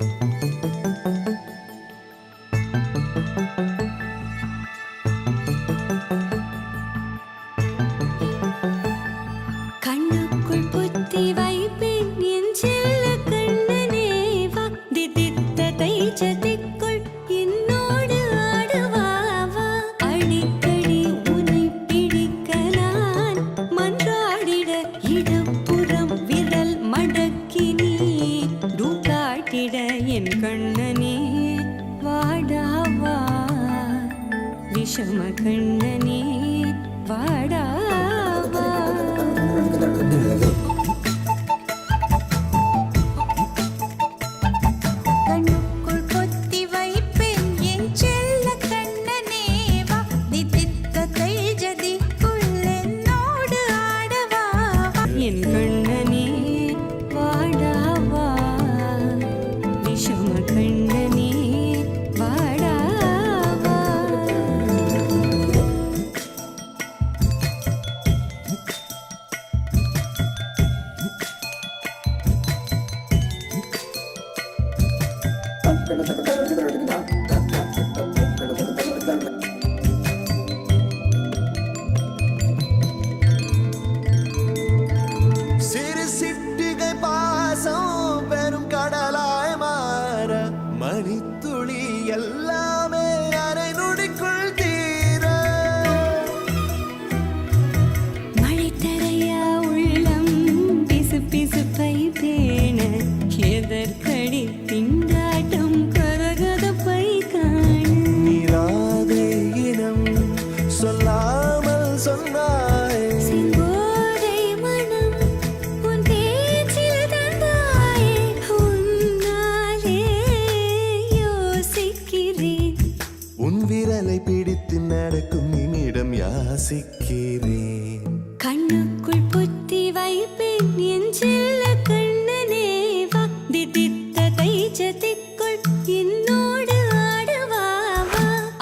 கண்ணுக்குள் விஷம pelota. ரசிக்கிறேன். கண்ணுக்குள் புத்தி வைப்பேன் என் செல்ல கண்ணனே வா. திதித்த கை ஜதிக்குள் என்னோடு ஆடவா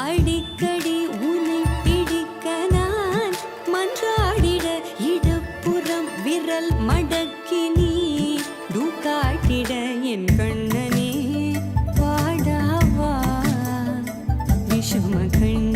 அடிக்கடி உன்னை பிடிக்க நான் மன்றாடிட இடப்புறம் விரல் மடக்கி நீ என் கண்ணனே பாடாவா விஷம கண்ண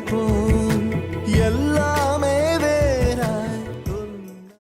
people.